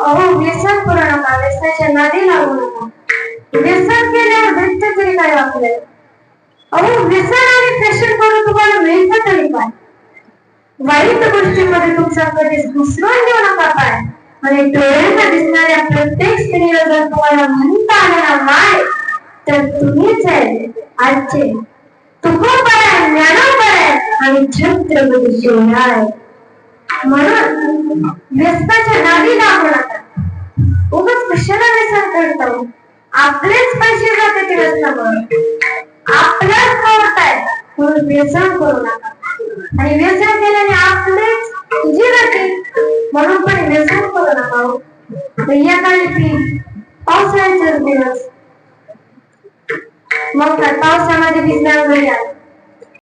अहो व्यसन करू नका व्यसनाच्या नादी लागू नका. व्यसन केल्यावर भेटत तरी काय आपल्याला अहो व्यसन आणि फॅशन करून तुम्हाला मिळत तरी काय? वाईट गोष्टीमध्ये तुमचा कधीच घुसवून देऊ नका काय? आणि डोळ्यांना दिसणाऱ्या प्रत्येक स्त्रीला जर तुम्हाला म्हणता आलेला माय तर तुम्हीच आहे आजचे. तुम्हाला आहे ज्ञानोपर आहे आणि छत्रपती आहे म्हणून व्यस्ताच्या नादी लागू नका उगाच कशाला व्यसन करतो हो? आपलेच पैसे जाते ते व्यसनामुळे आपल्याच आवडताय म्हणून व्यसन करू नका. आणि व्यसन केल्याने आपलेच तुझी जाते म्हणून पण व्यसन करू नका हो. तर ती पावसाळ्याचे दिवस. मग काय पावसामध्ये भिजणार घरी आले.